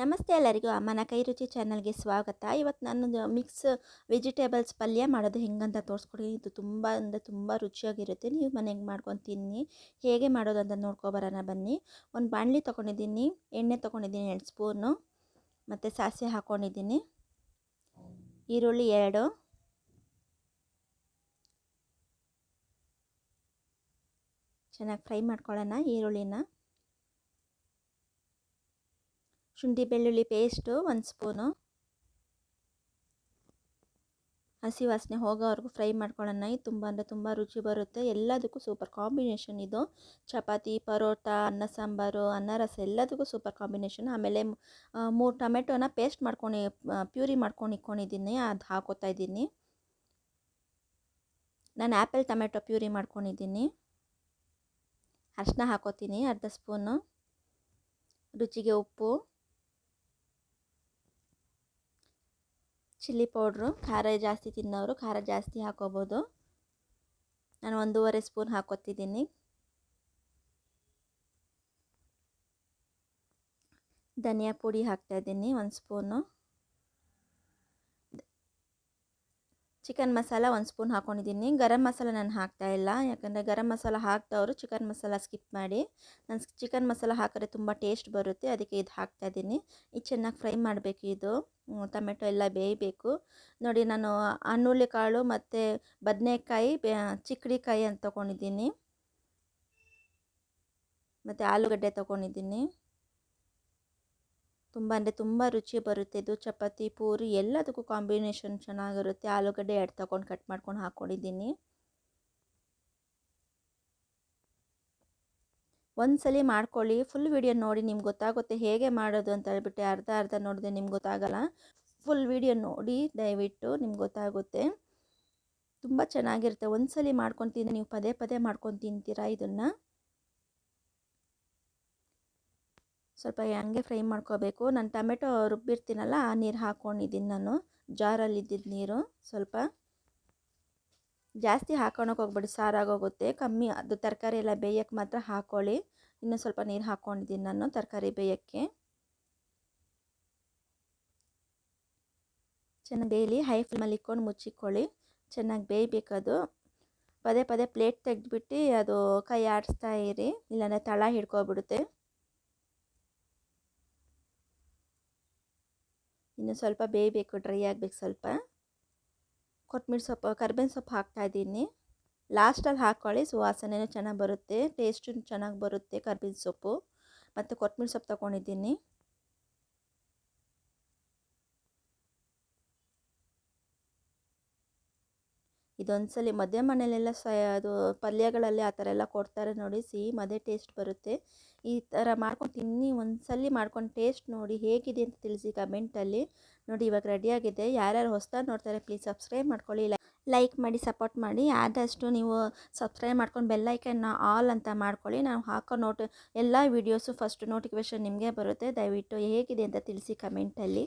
ನಮಸ್ತೆ ಎಲ್ಲರಿಗೂ. ಅಮ್ಮನ ಕೈ ರುಚಿ ಚಾನಲ್ಗೆ ಸ್ವಾಗತ. ಇವತ್ತು ನಾನು ಮಿಕ್ಸ್ ವೆಜಿಟೇಬಲ್ಸ್ ಪಲ್ಯ ಮಾಡೋದು ಹೆಂಗಂತ ತೋರಿಸ್ಕೊಡಿ ಇದು ತುಂಬ ಅಂದರೆ ತುಂಬ ರುಚಿಯಾಗಿರುತ್ತೆ. ನೀವು ಮನೆಗೆ ಮಾಡ್ಕೊಂಡು ತಿನ್ನಿ, ಹೇಗೆ ಮಾಡೋದು ಅಂತ ನೋಡ್ಕೊಬರೋಣ ಬನ್ನಿ. ಒಂದು ಬಾಣಲಿ ತೊಗೊಂಡಿದ್ದೀನಿ, ಎಣ್ಣೆ ತೊಗೊಂಡಿದ್ದೀನಿ ಎರಡು ಸ್ಪೂನು, ಮತ್ತು ಸಾಸಿವೆ ಹಾಕ್ಕೊಂಡಿದ್ದೀನಿ ಈರುಳ್ಳಿ ಎರಡು. ಚೆನ್ನಾಗಿ ಫ್ರೈ ಮಾಡ್ಕೊಳ್ಳೋಣ ಈರುಳ್ಳಿನ. ಶುಂಠಿ, ಬೆಳ್ಳುಳ್ಳಿ ಪೇಸ್ಟು ಒಂದು ಸ್ಪೂನು ಹಸಿ ವಾಸನೆ ಹೋಗೋವರೆಗೂ ಫ್ರೈ ಮಾಡ್ಕೊಳ್ಳೋಣ. ಇದು ತುಂಬ ಅಂದರೆ ತುಂಬ ರುಚಿ ಬರುತ್ತೆ. ಎಲ್ಲದಕ್ಕೂ ಸೂಪರ್ ಕಾಂಬಿನೇಷನ್ ಇದು. ಚಪಾತಿ, ಪರೋಟ, ಅನ್ನ ಸಾಂಬಾರು, ಅನ್ನ ರಸ ಎಲ್ಲದಕ್ಕೂ ಸೂಪರ್ ಕಾಂಬಿನೇಷನ್ ಆಮೇಲೆ ಮೂರು ಟೊಮೆಟೊನ ಪೇಸ್ಟ್ ಮಾಡ್ಕೊಂಡು ಪ್ಯೂರಿ ಮಾಡ್ಕೊಂಡು ಇಟ್ಕೊಂಡಿದ್ದೀನಿ. ಅದು ಹಾಕೋತಾ ಇದ್ದೀನಿ. ನಾನು ಆ್ಯಪಲ್ ಟೊಮೆಟೊ ಪ್ಯೂರಿ ಮಾಡ್ಕೊಂಡಿದ್ದೀನಿ. ಅರ್ಶಿನ ಹಾಕೋತೀನಿ, ಅರ್ಧ ಸ್ಪೂನು ರುಚಿಗೆ ಉಪ್ಪು. ಚಿಲ್ಲಿ ಪೌಡ್ರು, ಖಾರ ಜಾಸ್ತಿ ತಿನ್ನೋರು, ಖಾರ ಜಾಸ್ತಿ ಹಾಕೋಬೋದು. ನಾನು ಒಂದೂವರೆ ಸ್ಪೂನ್ ಹಾಕೋತಿದ್ದೀನಿ. ಧನಿಯಾ ಪುಡಿ ಹಾಕ್ತಾಯಿದ್ದೀನಿ, ಒಂದು ಸ್ಪೂನು. ಚಿಕನ್ ಮಸಾಲ ಒಂದು ಸ್ಪೂನ್ ಹಾಕ್ಕೊಂಡಿದ್ದೀನಿ ಗರಂ ಮಸಾಲ ನಾನು ಹಾಕ್ತಾ ಇಲ್ಲ. ಯಾಕಂದರೆ ಗರಂ ಮಸಾಲ ಹಾಕ್ದವರು ಚಿಕನ್ ಮಸಾಲ ಸ್ಕಿಪ್ ಮಾಡಿ. ನಾನು ಚಿಕನ್ ಮಸಾಲ ಹಾಕಿದ್ರೆ ತುಂಬ ಟೇಸ್ಟ್ ಬರುತ್ತೆ. ಅದಕ್ಕೆ ಇದು ಹಾಕ್ತಾ ಇದ್ದೀನಿ. ಇದು ಚೆನ್ನಾಗಿ ಫ್ರೈ ಮಾಡಬೇಕು ಇದು. ಟೊಮೆಟೊ ಎಲ್ಲ ಬೇಯಬೇಕು. ನೋಡಿ ನಾನು ಅನ್ನುಳ್ಳಿ ಕಾಳು ಮತ್ತು ಬದನೆಕಾಯಿ ಚಿಕ್ಕಡಿಕಾಯಿ ಅಂತ ತೊಗೊಂಡಿದ್ದೀನಿ. ಮತ್ತು ಆಲೂಗಡ್ಡೆ ತೊಗೊಂಡಿದ್ದೀನಿ. ತುಂಬ ಅಂದರೆ ತುಂಬ ರುಚಿ ಬರುತ್ತೆ. ಇದು ಚಪಾತಿ, ಪೂರಿ ಎಲ್ಲದಕ್ಕೂ ಕಾಂಬಿನೇಷನ್ ಚೆನ್ನಾಗಿರುತ್ತೆ. ಆಲೂಗಡ್ಡೆ ಎರಡು ತಗೊಂಡು ಕಟ್ ಮಾಡ್ಕೊಂಡು ಹಾಕ್ಕೊಂಡಿದ್ದೀನಿ ಒಂದ್ಸಲಿ ಮಾಡ್ಕೊಳ್ಳಿ. ಫುಲ್ ವಿಡಿಯೋ ನೋಡಿ ನಿಮ್ಗೆ ಗೊತ್ತಾಗುತ್ತೆ ಹೇಗೆ ಮಾಡೋದು ಅಂತ ಹೇಳ್ಬಿಟ್ಟು ಅರ್ಧ ಅರ್ಧ ನೋಡಿದ್ರೆ ನಿಮ್ಗೆ ಗೊತ್ತಾಗಲ್ಲ. ಫುಲ್ ವಿಡಿಯೋ ನೋಡಿ ದಯವಿಟ್ಟು ನಿಮ್ಗೆ ಗೊತ್ತಾಗುತ್ತೆ. ತುಂಬ ಚೆನ್ನಾಗಿರುತ್ತೆ. ಒಂದ್ಸಲಿ ಮಾಡ್ಕೊಂಡು ತಿಂದರೆ ನೀವು ಪದೇ ಪದೇ ಮಾಡ್ಕೊಂಡು ತಿಂತೀರಾ ಇದನ್ನು? ಸ್ವಲ್ಪ ಹಂಗೆ ಫ್ರೈ ಮಾಡ್ಕೋಬೇಕು. ನಾನು ಟೊಮೆಟೊ ರುಬ್ಬಿರ್ತೀನಲ್ಲ, ಆ ನೀರು ಹಾಕ್ಕೊಂಡಿದ್ದೀನಿ ನಾನು. ಜಾರಲ್ಲಿ ಇದ್ದಿದ್ದು ನೀರು ಸ್ವಲ್ಪ. ಜಾಸ್ತಿ ಹಾಕೊಳಕ್ಕೆ ಹೋಗ್ಬೇಡಿ, ಸಾರಾಗೋಗುತ್ತೆ. ಕಮ್ಮಿ, ಅದು ತರಕಾರಿ ಎಲ್ಲ ಬೇಯಕ್ಕೆ ಮಾತ್ರ ಹಾಕ್ಕೊಳ್ಳಿ ಇನ್ನೂ ಸ್ವಲ್ಪ ನೀರು ಹಾಕ್ಕೊಂಡಿದ್ದೀನಿ ನಾನು ತರಕಾರಿ ಬೇಯೋಕ್ಕೆ. ಚೆನ್ನಾಗಿ ಬೇಯಲಿ, ಹೈ ಫ್ಲೇಮಲ್ಲಿ ಇಕ್ಕೊಂಡು ಮುಚ್ಚಿಕೊಳ್ಳಿ. ಚೆನ್ನಾಗಿ ಬೇಯಬೇಕದು. ಪದೇ ಪದೇ ಪ್ಲೇಟ್ ತೆಗೆದುಬಿಟ್ಟು ಅದು ಕೈ ಆಡಿಸ್ತಾ ಇರಿ, ಇಲ್ಲಾಂದರೆ ತಳ ಹಿಡ್ಕೊಬಿಡುತ್ತೆ. ಇನ್ನು ಸ್ವಲ್ಪ ಬೇಯಬೇಕು ಡ್ರೈ ಆಗಬೇಕು ಸ್ವಲ್ಪ. ಕೊತ್ತಂಬರಿ ಸೊಪ್ಪು, ಕರ್ಬೇವಿನ ಸೊಪ್ಪು ಹಾಕ್ತಾಯಿದ್ದೀನಿ ಲಾಸ್ಟಲ್ಲಿ ಹಾಕ್ಕೊಳ್ಳಿ ಸುವಾಸನೆಯೂ ಚೆನ್ನಾಗಿ ಬರುತ್ತೆ ಟೇಸ್ಟು ಚೆನ್ನಾಗಿ ಬರುತ್ತೆ ಕರ್ಬೇವಿನ ಸೊಪ್ಪು. ಮತ್ತು ಕೊತ್ತಂಬರಿ ಸೊಪ್ಪು ತೊಗೊಂಡಿದ್ದೀನಿ. ಇದೊಂದ್ಸಲಿ ಮದುವೆ ಮನೆಯಲ್ಲೆಲ್ಲ ಸ, ಅದು ಪಲ್ಯಗಳಲ್ಲಿ ಆ ಥರ ಎಲ್ಲ ಕೊಡ್ತಾರೆ ನೋಡಿ ಸಿಹಿ ಮದೇ ಟೇಸ್ಟ್ ಬರುತ್ತೆ. ಈ ಥರ ಮಾಡ್ಕೊಂಡು ತಿನ್ನಿ ಒಂದ್ಸಲಿ ಮಾಡ್ಕೊಂಡು ಟೇಸ್ಟ್ ನೋಡಿ ಹೇಗಿದೆ ಅಂತ ತಿಳಿಸಿ ಕಮೆಂಟಲ್ಲಿ ನೋಡಿ ಇವಾಗ ರೆಡಿಯಾಗಿದೆ ಯಾರ್ಯಾರು ಹೊಸ್ದಾಗಿ ನೋಡ್ತಾರೆ ಪ್ಲೀಸ್ ಸಬ್ಸ್ಕ್ರೈಬ್ ಮಾಡ್ಕೊಳ್ಳಿ. ಲೈಕ್ ಮಾಡಿ ಸಪೋರ್ಟ್ ಮಾಡಿ. ಆದಷ್ಟು ನೀವು ಸಬ್ಸ್ಕ್ರೈಬ್ ಮಾಡ್ಕೊಂಡು ಬೆಲ್ಲೈಕನ್ನ ಆಲ್ ಅಂತ ಮಾಡ್ಕೊಳ್ಳಿ. ನಾವು ಹಾಕೋ ನೋಟ್ ಎಲ್ಲ ವೀಡಿಯೋಸು ಫಸ್ಟ್ ನೋಟಿಫಿಕೇಷನ್ ನಿಮಗೆ ಬರುತ್ತೆ. ದಯವಿಟ್ಟು ಹೇಗಿದೆ ಅಂತ ತಿಳಿಸಿ ಕಮೆಂಟಲ್ಲಿ